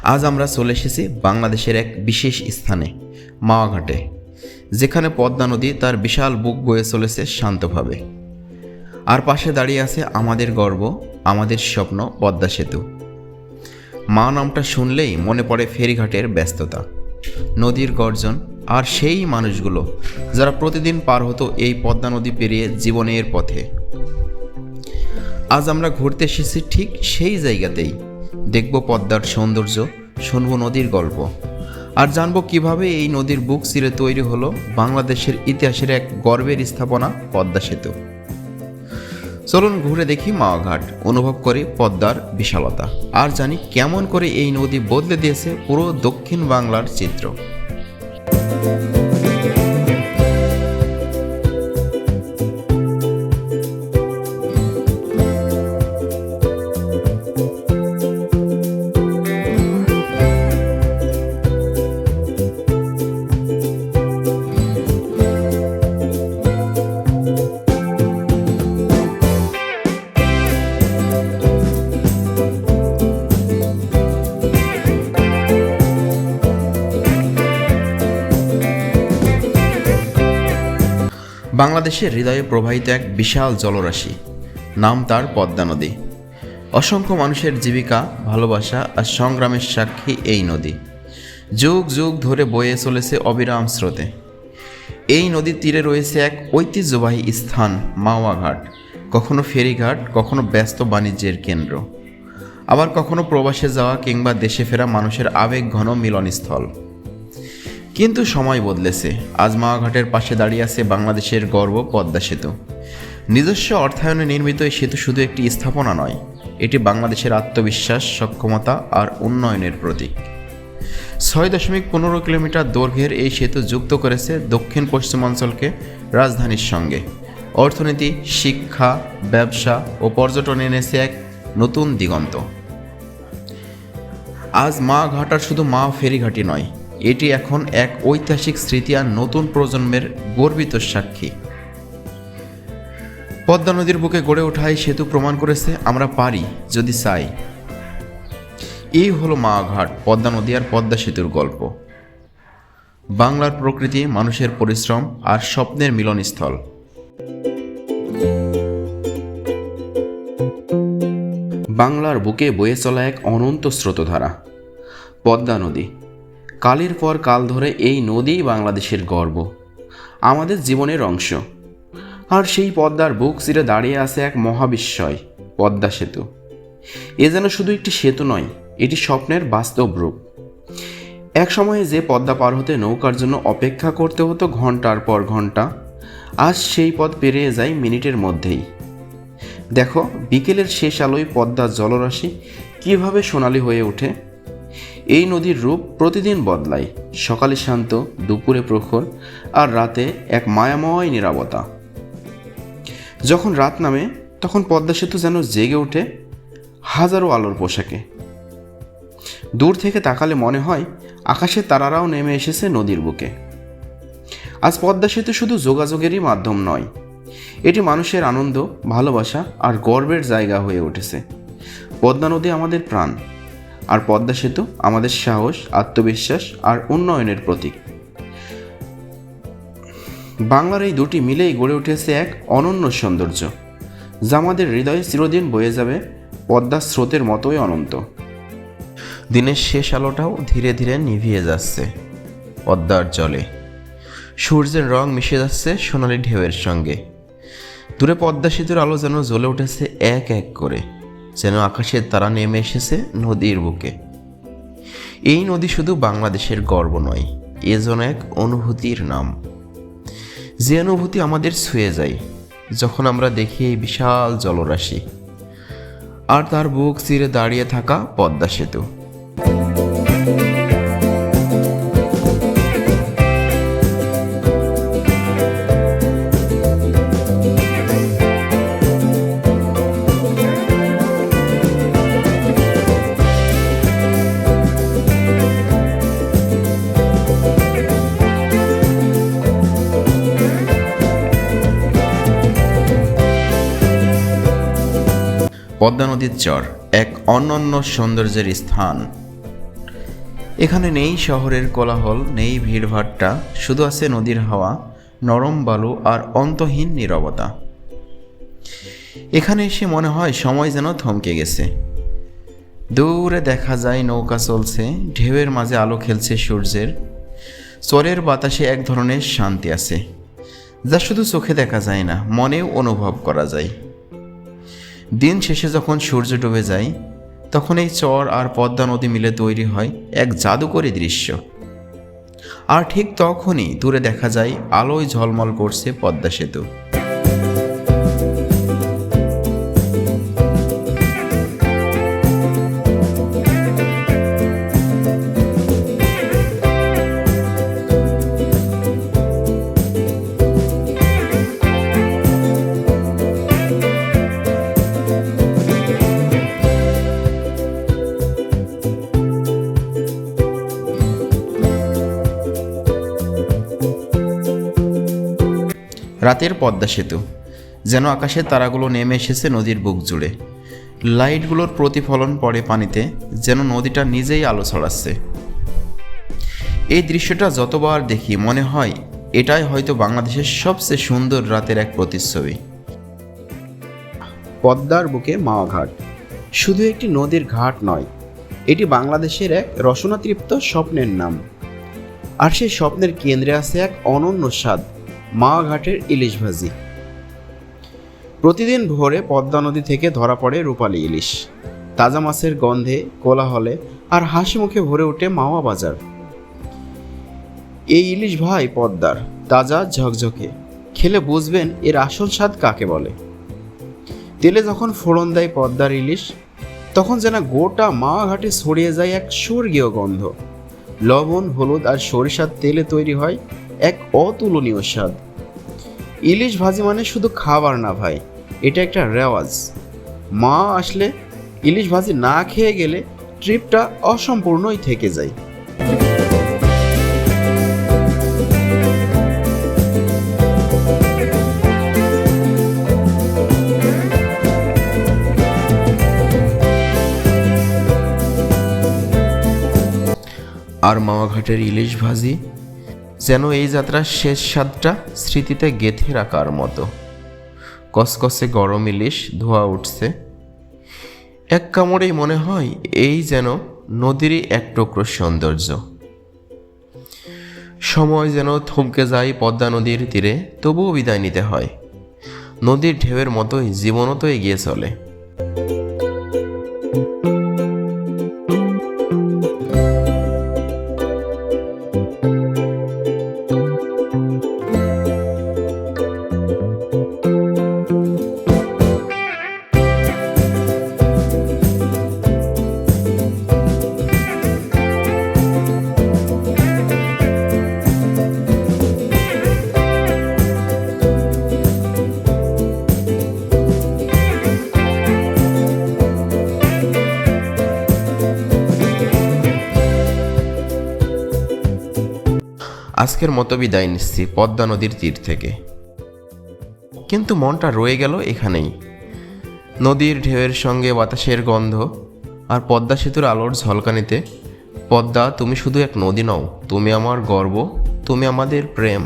আজ আমরা চলে এসেছি বাংলাদেশের এক বিশেষ স্থানে, মাওয়াঘাটে, যেখানে পদ্মা নদী তার বিশাল বুক বয়ে চলেছে শান্তভাবে। আর পাশে দাঁড়িয়ে আছে আমাদের গর্ব, আমাদের স্বপ্ন, পদ্মা সেতু। মা নামটা শুনলেই মনে পড়ে ফেরিঘাটের ব্যস্ততা, নদীর গর্জন আর সেই মানুষগুলো যারা প্রতিদিন পার হতো এই পদ্মা নদী পেরিয়ে জীবনের পথে। আজ আমরা ঘুরতে এসেছি ঠিক সেই জায়গাতেই দেখব পদ্মার সৌন্দর্য, শুনব নদীর গল্প। আর জানব কীভাবে এই নদীর বুক চিরে তৈরি হলো বাংলাদেশের ইতিহাসের এক গর্বের স্থাপনা, পদ্মা সেতু। চলুন ঘুরে দেখি মাওয়াঘাট অনুভব করি পদ্মার বিশালতা। আর জানি কেমন করে এই নদী বদলে দিয়েছে পুরো দক্ষিণ বাংলার চিত্র। বাংলাদেশের হৃদয়ে প্রবাহিত এক বিশাল জলরাশি। নাম তার পদ্মা নদী। অসংখ্য মানুষের জীবিকা, ভালোবাসা আর সংগ্রামের সাক্ষী এই নদী। যুগ যুগ ধরে বয়ে চলেছে অবিরাম স্রোতে। এই নদীর তীরে রয়েছে এক ঐতিহ্যবাহী স্থান, মাওয়াঘাট। কখনো ফেরিঘাট, কখনো ব্যস্ত বাণিজ্যের কেন্দ্র। আবার কখনো প্রবাসে যাওয়া কিংবা দেশে ফেরা মানুষের আবেগ ঘন মিলনস্থল। কিন্তু সময় বদলেছে। আজ মাওয়াঘাটের পাশে দাঁড়িয়ে আছে বাংলাদেশের গর্ব পদ্মা সেতু। নিজস্ব অর্থায়নে নির্মিত এই সেতু শুধু একটি স্থাপনা নয়, এটি বাংলাদেশের আত্মবিশ্বাস, সক্ষমতা আর উন্নয়নের প্রতীক। ছয় দশমিক পনেরো কিলোমিটার দৈর্ঘ্যের এই সেতু যুক্ত করেছে দক্ষিণ পশ্চিমাঞ্চলকে রাজধানীর সঙ্গে। অর্থনীতি, শিক্ষা, ব্যবসা ও পর্যটন এনেছে এক নতুন দিগন্ত। আজ মা ঘাটার শুধু মা ফেরিঘাটি নয় এটি এখন এক ঐতিহাসিক স্মৃতি আর নতুন প্রজন্মের গর্বিত সাক্ষী। পদ্মা নদীর বুকে গড়ে ওঠা এই সেতু প্রমাণ করেছে, আমরা পারি যদি চাই। এই হলো মাঘাট, পদ্মা নদী আর পদ্মা সেতুর গল্প। বাংলার প্রকৃতি, মানুষের পরিশ্রম আর স্বপ্নের মিলনস্থল। বাংলার বুকে বয়ে চলা এক অনন্ত স্রোতধারা, পদ্মা নদী। কালের পর কাল ধরে এই নদীই বাংলাদেশের গর্ব, আমাদের জীবনের অংশ। আর সেই পদ্মার বুক চিরে দাঁড়িয়ে আছে এক মহাবিস্ময়, পদ্মা সেতু। এ যেন শুধু একটি সেতু নয়, এটি স্বপ্নের বাস্তব রূপ। এক সময়ে যে পদ্মা পার হতে নৌকার জন্য অপেক্ষা করতে হতো ঘণ্টার পর ঘণ্টা, আজ সেই পথ পেরিয়ে যায় মিনিটের মধ্যেই। দেখো, বিকেলের শেষ আলোয় পদ্মার জলরাশি কীভাবে সোনালি হয়ে ওঠে এই নদীর রূপ প্রতিদিন বদলায়। সকালে শান্ত, দুপুরে প্রখর, আর রাতে এক মায়াময় নিরাপত্তা যখন রাত নামে, তখন পদ্মা সেতু যেন জেগে ওঠে হাজারো আলোর পোশাকে। দূর থেকে তাকালে মনে হয় আকাশে তারারাও নেমে এসেছে নদীর বুকে। আজ পদ্মা সেতু শুধু যোগাযোগেরই মাধ্যম নয়, এটি মানুষের আনন্দ, ভালোবাসা আর গর্বের জায়গা হয়ে উঠেছে। পদ্মা নদী আমাদের প্রাণ আর পদ্মা সেতু আমাদের সাহস, আত্মবিশ্বাস আর উন্নয়নের প্রতীক। বাংলার এই দুটি মিলেই গড়ে উঠেছে এক অনন্য সৌন্দর্য, যা আমাদের হৃদয়ে চিরদিন বয়ে যাবে পদ্মার স্রোতের মতোই অনন্ত। দিনের শেষ আলোটাও ধীরে ধীরে নিভিয়ে যাচ্ছে পদ্মার জলে। সূর্যের রং মিশে যাচ্ছে সোনালি ঢেউয়ের সঙ্গে। দূরে পদ্মা সেতুর আলো যেন জ্বলে উঠেছে এক এক করে। যেন আকাশের তারা নেমে এসেছে নদীর বুকে। এই নদী শুধু বাংলাদেশের গর্ব নয়, এ যেন এক অনুভূতির নাম। যে অনুভূতি আমাদের ছুঁয়ে যায়, যখন আমরা দেখি এই বিশাল জলরাশি। আর তার বুক চিরে দাঁড়িয়ে থাকা পদ্মা সেতু। পদ্মা নদীর চর, এক অনন্য সৌন্দর্যের স্থান। এখানে নেই শহরের কোলাহল, নেই ভিড়ভাট্টা, শুধু আছে নদীর হাওয়া, নরম বালু আর অন্তহীন নীরবতা। এখানে এসে মনে হয় সময় যেন থমকে গেছে। দূরে দেখা যায় নৌকা চলছে, ঢেউয়ের মাঝে আলো খেলছে সূর্যের। চরের বাতাসে এক ধরনের শান্তি আছে, যা শুধু চোখে দেখা যায় না, মনেও অনুভব করা যায়। দিন শেষে যখন সূর্য ডুবে যায়, তখন এই চর আর পদ্মা নদী মিলে তৈরি হয় এক জাদুকরী দৃশ্য। আর ঠিক তখনই দূরে দেখা যায় আলোয় ঝলমল করছে পদ্মা সেতু। রাতের পদ্মা সেতু, যেন আকাশের তারাগুলো নেমে এসেছে নদীর বুক জুড়ে। লাইটগুলোর প্রতিফলন পড়ে পানিতে, যেন নদীটা নিজেই আলো ছড়াচ্ছে। এই দৃশ্যটা যতবার দেখি, মনে হয় এটাই হয়তো বাংলাদেশের সবচেয়ে সুন্দর রাতের এক প্রতিচ্ছবি। পদ্মার বুকে মাওয়া ঘাট। শুধু একটি নদীর ঘাট নয়, এটি বাংলাদেশের এক রসনাতৃপ্ত স্বপ্নের নাম। আর সেই স্বপ্নের কেন্দ্রে আছে এক অনন্য স্বাদ। মাওয়া ঘাটের ইলিশ ভাজি প্রতিদিন ভোরে পদ্মা নদী থেকে ধরা পড়ে রূপালী ইলিশ। তাজা মাছের গন্ধে, কোলাহলে আর হাসি মুখে ভরে ওঠে মাওয়া বাজার। এই ইলিশ ভাই পদ্মার, তাজা, ঝকঝকে। খেলে বুঝবেন এর আসল স্বাদ কাকে বলে। তেলে যখন ফোড়ন দেয় পদ্মার ইলিশ, তখন যেন গোটা মাওয়া ঘাটে ছড়িয়ে যায় এক স্বর্গীয় গন্ধ। লবণ, হলুদ আর সরিষার তেলে তৈরি হয় এক অতুলনীয় স্বাদ। ইলিশ ভাজি মানে শুধু খাবার না ভাই, এটা একটা রেওয়াজ। মা আসলে ইলিশ ভাজি না খেয়ে গেলে ট্রিপটা অসম্পূর্ণই থেকে যায়। আর মামাঘাটের ইলিশ ভাজি যেন এই যাত্রার শেষ স্বাদটা স্মৃতিতে গেঁথে রাখার মতো। কসকসে গরম ইলিশ ধোয়া উঠছে। এক কামড়েই মনে হয় এই যেন নদীরই এক টুকরো সৌন্দর্য। সময় যেন থমকে যায় পদ্মা নদীর তীরে, তবুও বিদায় নিতে হয়। নদীর ঢেউয়ের মতোই জীবনও তো এগিয়ে চলে। আজকের মতো বিদায় নিচ্ছি পদ্মা নদীর তীর থেকে। কিন্তু মনটা রয়ে গেল এখানেই। নদীর ঢেউয়ের সঙ্গে বাতাসের গন্ধ আর পদ্মা সেতুর আলোর ঝলকানিতে, পদ্মা, তুমি শুধু এক নদী নও, তুমি আমার গর্ব, তুমি আমাদের প্রেম।